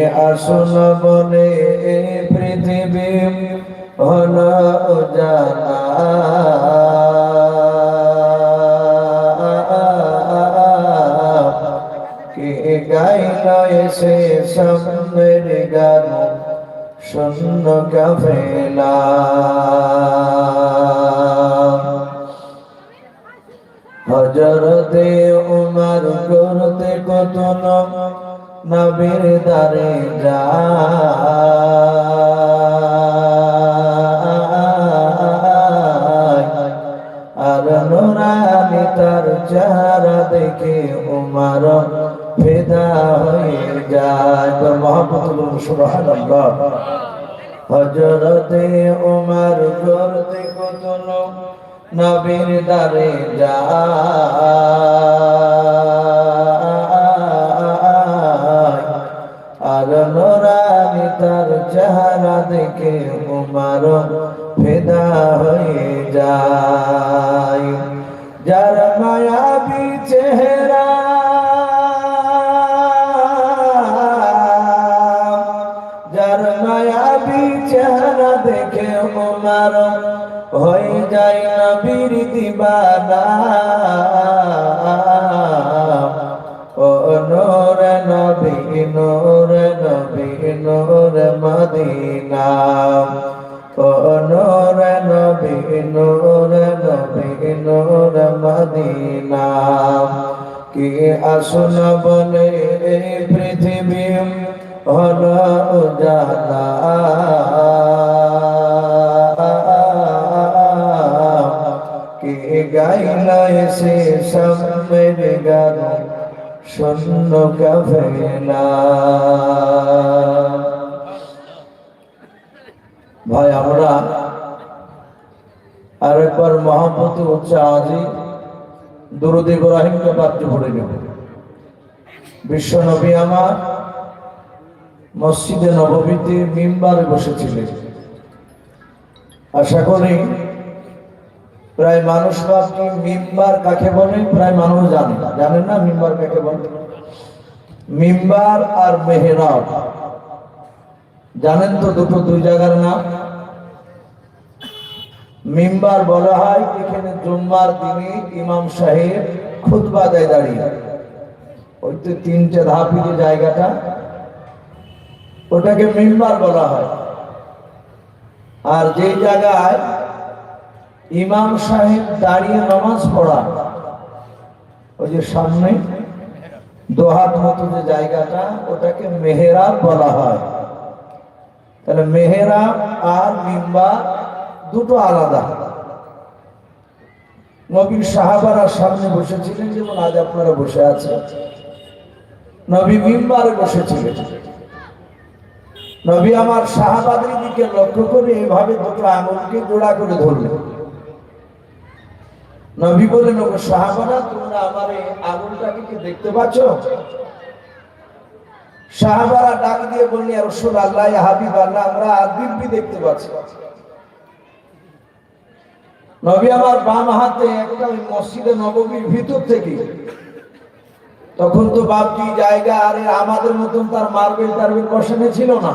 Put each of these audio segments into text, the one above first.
আসুন বলে এই পৃথিবী হল জানা কে গাইল এসে সামনের গান? শূন্য কাফেলা। হজরতে উমার করতে কত নবীর দারে যা। আর নোরানি তার চেহারা দেখে উমার ফেদা হয়ে যায়। তো মহাপতুল সুবহানাল্লাহ। হজরতে উমার করতে কত নবীর দারে যা। উমার হয়ে যায় নবীর দিবানা নবী, নোর নবী, নোর মদিনা। ও নবী, নোর নবী, নোর মদিনা। কি আসুন বলে ভাই, আমরা আরেকবার মহাপতি উচ্চ আজি দুরুদ ইব্রাহিমকে বাদ্য পড়ে নেব। বিশ্ব নবী আমার মসজিদে নবমীতে মিম্বারে বসেছিলেন। আশা করি প্রায় মানুষ ভাবছি মিম্বার কাকে বলে? প্রায় মানুষ জানে। জানেন না মিম্বার কাকে বলে? মিম্বার আর মেহরাব। জানেন তো দুটো দুই জায়গার নাম? মিম্বার বলা হয় এখানে জুম্মার দিনে ইমাম সাহেব খুতবা দেয় দাঁড়িয়ে। ওই তো তিনটে ধাপি যে জায়গাটা। ওটাকে মিম্বার বলা হয়। আর যে জায়গায় ইমাম সাহেব দাঁড়িয়ে নামাজ পড়া। ওই যে সামনে দোহাত মতো যে জায়গাটা, ওটাকে মেহেরাব বলা হয়। তাহলে মেহেরাব আর মিম্বার দুটো আলাদা। নবীর সাহাবারা সামনে বসেছিলেন, যেমন আজ আপনারা বসে আছেন। নবী মিম্বারে বসেছিলেন। নবী আমার সাহাবাদের দিকে লক্ষ্য করে এভাবে দুটো আঙুলকে জোড়া করে ধরলেন। নবী বলেন ওগো সাহাবারা, তোমরা আমার এই আঙুলটাকে কি দেখতে পাচ্ছ? সাহাবারা ডাক দিয়ে বললি রসুল আল্লাহ হাবিব আল্লাহ আমরা দিব্যি দেখতে পাচ্ছি নবী আমার বাম হাতে একটা মসজিদে নবমীর ভিতর থেকে, তখন তো বাপটি জায়গা, আরে আমাদের মতন তার মার্বেল টার্বেল বসানো ছিল না।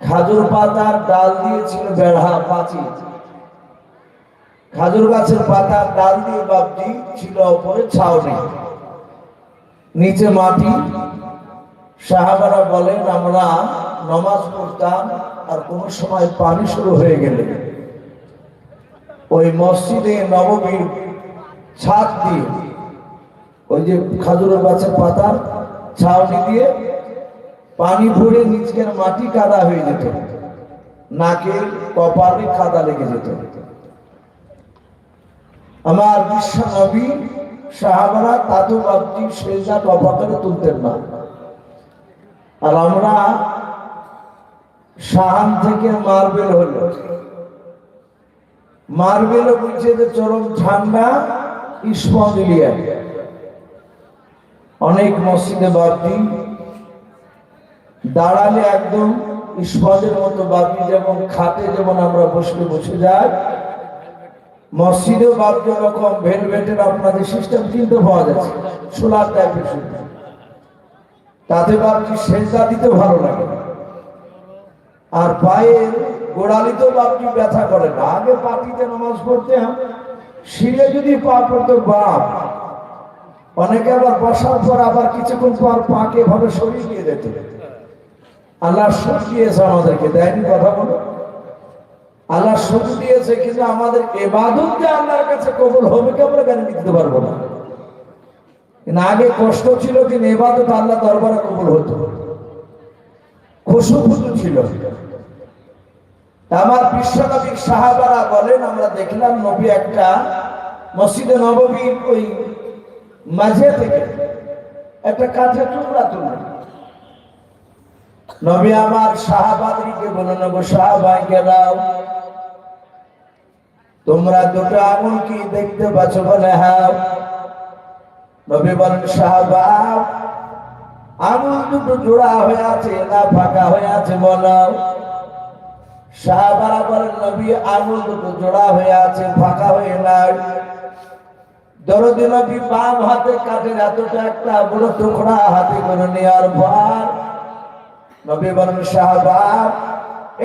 খাজুর পাতার ডাল দিয়েছিল বেড়া পাচি খাজুর গাছের পাতা, ডাল দিয়ে বাপটি ছিল ওপরে ছাউনি। নিচে মাটি। সাহাবারা বলেন, আমরা নমাজ পড়তাম আর কোন সময় পানি শুরু হয়ে গেলে। ওই মসজিদে নবমীর ছাদ দিয়ে, ওই যে খাজুরের গাছের পাতার ছাউনি দিয়ে পানি ভরে নিচের মাটি কাদা হয়ে যেত। নাকে কপালে কাদা লেগে যেত। আমার বিশ্ব নবী সাহাবারা তাতু বাপটি সেজা টপা করে তুলতেন না। আর আমরা সাহান থেকে মার্বেল হলো। মার্বেলও বুঝছে যে চরম ঠান্ডা ইস্পঞ্জিলিয়া অনেক মসজিদে বাপটি দাঁড়ালে একদম স্পজের মতো বাপি যেমন খাতে যেমন আমরা বসলে বসে যাই মসজিদেও বাপ যেরকম ভেলভেটের আপনাদের সিস্টেম কিনতে পাওয়া যাচ্ছে। সোলার টাইপের তাতে বাপজি সেজদা দিতে ভালো লাগে আর পায়ের গোড়ালিতেও বাপজি ব্যথা করে না। আগে পাটিতে নামাজ পড়তে শিলে যদি পা পড়তো, বাপ। অনেকে আবার বসার পর আবার কিছুক্ষণ পর পাকে ভাবে সরিয়ে দিয়ে দিত। আল্লাহ সুখ দিয়েছে আমাদেরকে। দেয়নি কথা বলো। আল্লাহ সুখ দিয়েছে, কিন্তু আমাদের এবাদত যে আল্লাহর কাছে কবুল হবে কি আমরা কেন দিতে পারব না? আগে কষ্ট ছিল, কিন্তু এবাদত আল্লাহ দরবারে কবুল হতো। খুশু খুশু ছিল আমার বিশ্বনবীর সাহাবারা বলেন, আমরা দেখলাম নবী একটা মসজিদে নববীর ওই মাঝে থেকে একটা কাঠের টুকরা তুললেন। নবী আমার সাহাবাদিকে বলে নেব সাহাবাইকে দাও তোমরা দুটো আঙুল কি দেখতে পাচ্ছ বলে? হ্যাঁ। নবী বলেন, সাহাবা, আঙুল দুটো জোড়া হয়ে আছে না ফাঁকা হয়ে আছে বলো? সাহাবারা বলেন, নবী, আঙুল দুটো জোড়া হয়ে আছে, ফাঁকা হয়ে নাই। দরদি নবী বাম হাতে কাঠের এতটা একটা বড় টুকরা হাতে করে নেওয়ার পর নবী বলেন সাহাবাব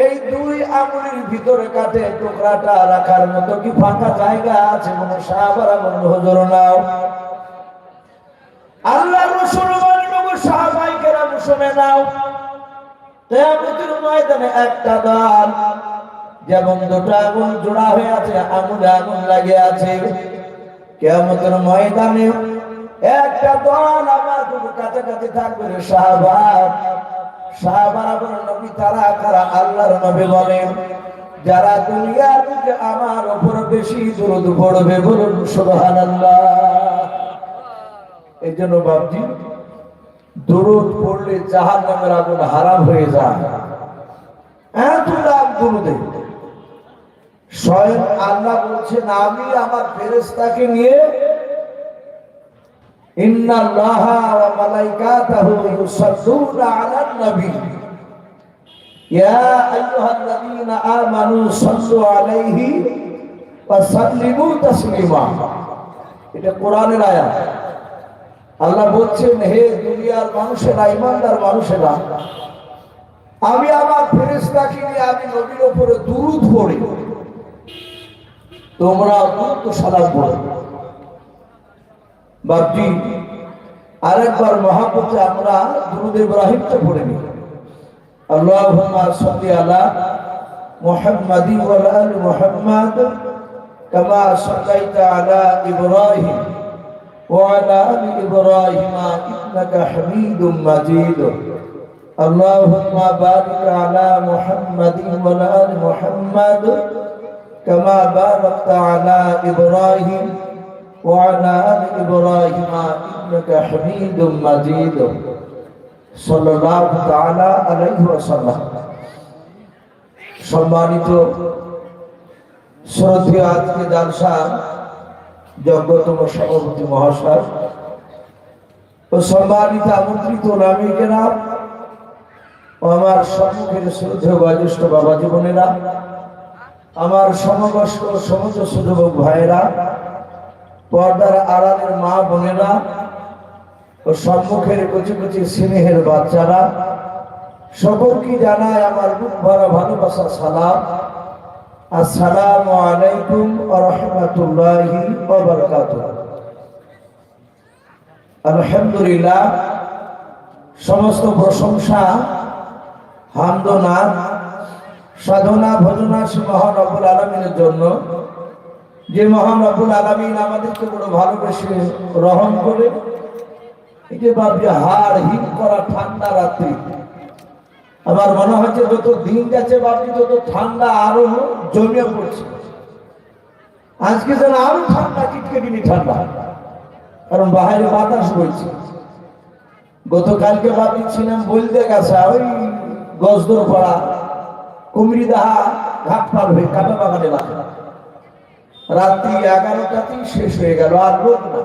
এই দুই আঙুলের ভিতরে কাটে টুকরাটা রাখার মতো কি ফাঁকা জায়গা আছে মনে সাহাবারা বলেন হুজুর, নাও। আল্লাহ রসুল সাহাবাই শুনে নাও। কেয়ামতের ময়দানে একটা দল যেমন দুটো আগুন জোড়া হয়ে আছে, আঙুলে আগুন লাগে আছে, কেয়ামতের ময়দানে একটা দল আমার কাছাকাছি থাকবে রে সাহাবাব যারা দুনিয়ার দিকে আমার উপর বেশি দরুদ পড়বে বলুন, সুবহানাল্লাহ। এই জন্য বাবজি দরুদ পড়লে নামের আগুন হারাম হয়ে যায়। এত আল্লাহ বলছেন, আমি আমার ফেরেস্তাকে নিয়ে আল্লাহ বলছেন, হে দুনিয়ার মানুষেরা ইমানদার মানুষেরা, আমি আমার ফেরেস্তাকে নিয়ে আমি নবীর ওপরে দুরুদ পড়ি। তোমরা দ্রুত সালাম পড়ো। বাপজি আরেকবার মহাপতে আমরা দুরুদ ইব্রাহিমটা পড়ে নিই আল্লাহুম্মা সাল্লি আলা মুহাম্মাদি ওয়া আলি মুহাম্মাদ কামা সাল্লাইতা আলা ইব্রাহিম وعلى آل إبراهيم إنك حميد مجيد اللهم بارك على محمد وعلى آل محمد كما باركت على إبراهيم وعلى آل إبراهيم إنك حميد مجيد صلى الله تعالى عليه وسلم সম্মানিত শ্রদ্ধেয় আজকে জালসা যোগ্যতম সভাপতি মহাশয় ও সম্মানিত আমন্ত্রিত নামিকেরা ও আমার সম্মুখের শ্রদ্ধেয় বয়োজ্যেষ্ঠ বাবা জীবনেরা আমার সমবয়স্ক সমস্ত সুযোগ ভাইয়েরা পর্দার আড়ালের মা বোনেরা ও সম্মুখের কচি কচি স্নেহের বাচ্চারা, সকলকে জানায় আমার বুক ভরা ভালোবাসা, সালাম। আসসালামু আলাইকুম রাহমাতুল্লাহি আলহামদুলিল্লাহ, সমস্ত প্রশংসা হামদনাথ সাধনা, ভজনা সে মহান আলমিনের জন্য যে মহান রব্বুল আলমিন আমাদেরকে বড় ভালোবেসে রহম করে, এই যে হাড় হিম করা ঠান্ডা রাত্রি, আমার মনে হচ্ছে যত দিন যাচ্ছে ভাবছি তত ঠান্ডা আরও জমিয়ে পড়ছে। আজকে যেন আরও ঠান্ডা কিটকেটিনি ঠান্ডা। কারণ বাইরে বাতাস বইছে। গতকালকে ভাবছিলাম বলতে গেছে, ওই গজদর পাড়া কুমড়ি দাহা ঘাট পার হয়ে কাটা বাগানে লাগা রাত্রি এগারোটাতেই শেষ হয়ে গেল আর রোদ না